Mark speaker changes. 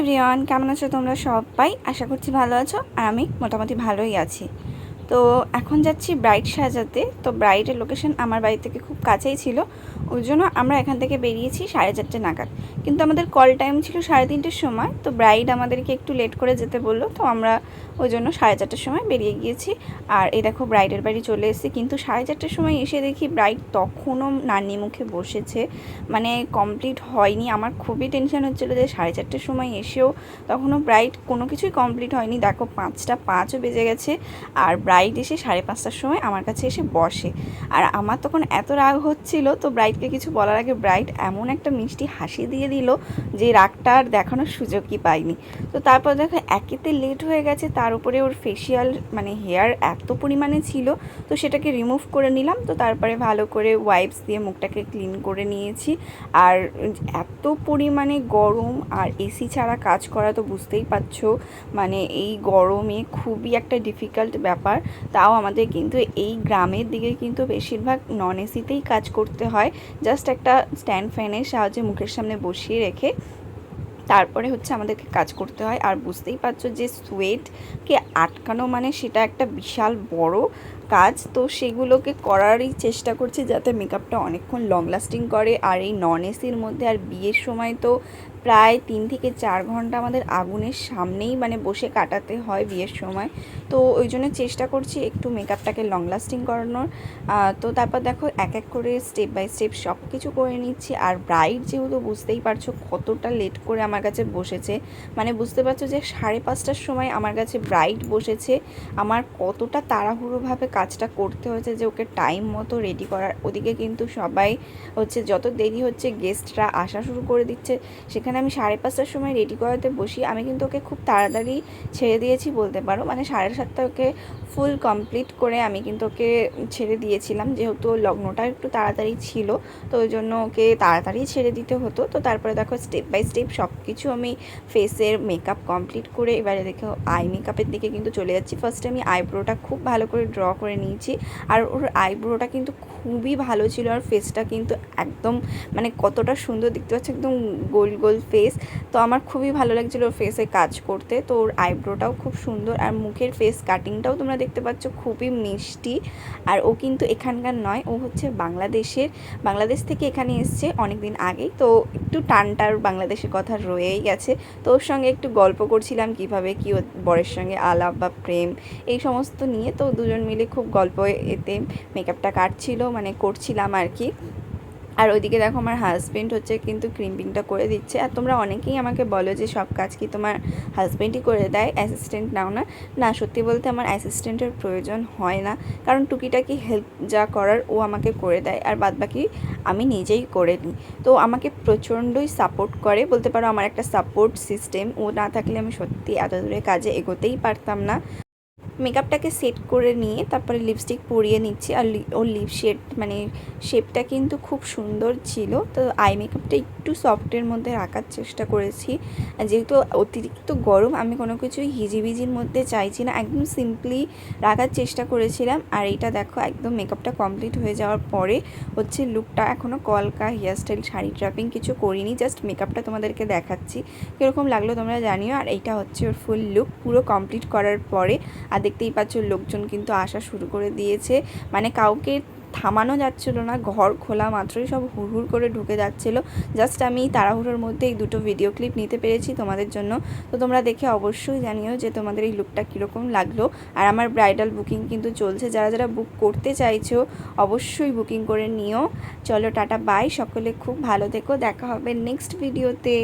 Speaker 1: Everyone, কেমন আছো তোমরা সবাই? আশা করছি ভালো আছো, আর আমি মোটামুটি ভালোই আছি। তো এখন যাচ্ছি ব্রাইড সাজাতে। তো ব্রাইডের লোকেশন আমার বাড়ি থেকে খুব কাছেই ছিল। ওই জন্য আমরা এখান থেকে বেরিয়েছি সাড়ে চারটে নাগাদ। কিন্তু আমাদের কল টাইম ছিল সাড়ে তিনটের সময়, তো ব্রাইড আমাদেরকে একটু লেট করে যেতে বলল, তো আমরা ওই জন্য সাড়ে চারটের সময় বেরিয়ে গিয়েছি। আর এই দেখো ব্রাইডের বাড়ি চলে এসেছি, কিন্তু সাড়ে চারটের সময় এসে দেখি ব্রাইড তখনও নানি মুখে বসেছে। মানে কমপ্লিট হয়নি। আমার খুবই টেনশন হচ্ছিল যে সাড়ে চারটের সময় এসেও তখনও ব্রাইড কোনো কিছুই কমপ্লিট হয়নি। দেখো পাঁচটা পাঁচও বেজে গেছে, আর ব্রাইড এসে সাড়ে পাঁচটার সময় আমার কাছে এসে বসে। আর আমার তখন এত রাগ হচ্ছিল, তো ব্রাইডকে কিছু বলার আগে ব্রাইড এমন একটা মিষ্টি হাসি দিয়ে দিল যে রাগটা আর দেখানোর সুযোগই পাইনি তো তারপর দেখো, একেতে লেট হয়ে গেছে, তার উপরে ওর ফেসিয়াল মানে হেয়ার এত পরিমাণে ছিল, তো সেটাকে রিমুভ করে নিলাম। তো তারপরে ভালো করে ওয়াইপস দিয়ে মুখটাকে ক্লিন করে নিয়েছি। আর এত পরিমাণে গরম আর এসি ছাড়া কাজ করা তো বুঝতেই পারছ মানে এই গরমে খুবই একটা ডিফিকাল্ট ব্যাপার। তাও আমাদের কিন্তু এই গ্রামের দিকে কিন্তু বেশিরভাগ নন এসিতেই কাজ করতে হয়। জাস্ট একটা স্ট্যান্ড ফ্যানের সাহায্যে মুখের সামনে বসিয়ে রেখে তারপরে হচ্ছে আমাদেরকে কাজ করতে হয়। আর বুঝতেই পারছ যে সোয়েটকে আটকানো মানে সেটা একটা বিশাল বড় কাজ। তো সেগুলোকে করারই চেষ্টা করছি যাতে মেকআপটা অনেকক্ষণ লং লাস্টিং করে। আর এই নন এসির মধ্যে আর বিয়ের সময় তো প্রায় তিন থেকে চার ঘণ্টা আমাদের আগুনের সামনেই মানে বসে কাটাতে হয় বিয়ের সময়। তো ওই জন্য চেষ্টা করছি একটু মেকআপটাকে লং লাস্টিং করানোর। তো তারপর দেখো এক এক করে স্টেপ বাই স্টেপ সব কিছু করে নিচ্ছি। আর ব্রাইড যেহেতু বুঝতেই পারছ কতটা লেট করে আমার কাছে বসেছে মানে বুঝতে পারছ যে সাড়ে পাঁচটার সময় আমার কাছে ব্রাইড বসেছে। আমার কতটা তাড়াহুড়োভাবে কাজটা করতে হয়েছে যে ওকে টাইম মতো রেডি করার। ওদিকে কিন্তু সবাই হচ্ছে যত দেরি হচ্ছে গেস্টরা আসা শুরু করে দিচ্ছে। সেখানে আমি সাড়ে পাঁচটার সময় রেডি করাতে বসি, আমি কিন্তু ওকে খুব তাড়াতাড়ি ছেড়ে দিয়েছি বলতে পারো। মানে সাড়ে সাতটা ওকে ফুল কমপ্লিট করে আমি কিন্তু ওকে ছেড়ে দিয়েছিলাম। যেহেতু লগ্নটা একটু তাড়াতাড়ি ছিল, তো ওই জন্য ওকে তাড়াতাড়ি ছেড়ে দিতে হতো। তো তারপরে দেখো স্টেপ বাই স্টেপ সব কিছু আমি ফেসের মেকআপ কমপ্লিট করে এবারে দেখো আই মেকআপের দিকে কিন্তু চলে যাচ্ছি। ফার্স্টে আমি আইব্রোটা খুব ভালো করে ড্র করে নিয়েছি আর ওর আইব্রোটা কিন্তু খুবই ভালো ছিল আর ফেসটা কিন্তু একদম মানে কতটা সুন্দর দেখতে পাচ্ছি, একদম গোল গোল ফেস তো আমার খুবই ভালো লাগছিল ওর ফেসে কাজ করতে। তো ওর আইব্রোটাও খুব সুন্দর আর মুখের ফেস কাটিংটাও তোমরা দেখতে পাচ্ছ খুবই মিষ্টি। আর ও কিন্তু এখানকার নয়, ও হচ্ছে বাংলাদেশের, বাংলাদেশ থেকে এখানে এসছে অনেক দিন আগেই। তো একটু টানটার বাংলাদেশের কথা রয়েই গেছে। তো ওর সঙ্গে একটু গল্প করছিলাম কীভাবে কি ওর বরের সঙ্গে আলাপ বা প্রেম, এই সমস্ত নিয়ে। তো দুজন মিলে খুব গল্প এতে মেকআপটা কাটছিল মানে করছিলাম আর কি। আর ওইদিকে দেখো আমার হাজব্যান্ড হচ্ছে কিন্তু ক্রিম্পিংটা করে দিচ্ছে। আর তোমরা অনেকেই আমাকে বলো যে, সব কাজ কি তোমার হাজব্যান্ডই করে দেয়? অ্যাসিস্ট্যান্ট নাও না। না, সত্যি বলতে আমার অ্যাসিস্ট্যান্টের প্রয়োজন হয় না। কারণ টুকিটাকি হেল্প যা করার ও আমাকে করে দেয়। আর বাদবাকি আমি নিজেই করে নিই। তো আমাকে প্রচণ্ডই সাপোর্ট করে। বলতে পারো আমার একটা সাপোর্ট সিস্টেম ও না থাকলে আমি সত্যি এত দূরে কাজে এগোতেই পারতাম না। মেকআপটাকে সেট করে নিয়ে তারপরে লিপস্টিক পরিয়ে নিচ্ছি আর ওর লিপ শেড মানে শেপটা কিন্তু খুব সুন্দর ছিল। তো আই মেকআপটা একটু সফটের মধ্যে রাখার চেষ্টা করেছি। যেহেতু অতিরিক্ত গরম, আমি কোনো কিছু হিজিবিজির মধ্যে চাইছি না। একদম সিম্পলি রাখার চেষ্টা করেছিলাম। আর এইটা দেখো, একদম মেকআপটা কমপ্লিট হয়ে যাওয়ার পরে হচ্ছে লুকটা এখনও কলকা হেয়ারস্টাইল শাড়ি ট্রাপিং কিছু করিনি। জাস্ট মেকআপটা তোমাদেরকে দেখাচ্ছি। কীরকম লাগল তোমরা জানিও। আর এইটা হচ্ছে ওর ফুল লুক পুরো কমপ্লিট করার পরে। আর দেখতেই পাচ্ছ লোকজন কিন্তু আসা শুরু করে দিয়েছে। মানে কাউকে থামানো যাচ্ছিল না, ঘর খোলা মাত্রই সব হুড় হুড় করে ঢুকে যাচ্ছিল। জাস্ট আমি তাড়াহুড়োর মধ্যে এই দুটো ভিডিও ক্লিপ নিতে পেরেছি তোমাদের জন্য। তো তোমরা দেখে অবশ্যই জানিও যে তোমাদের এই লুকটা কীরকম লাগল। আর আমার ব্রাইডাল বুকিং কিন্তু চলছে। যারা যারা বুক করতে চাইছো, অবশ্যই বুকিং করে নিও। চলো টাটা বাই সকলে খুব ভালো থেকো। দেখা হবে নেক্সট ভিডিওতে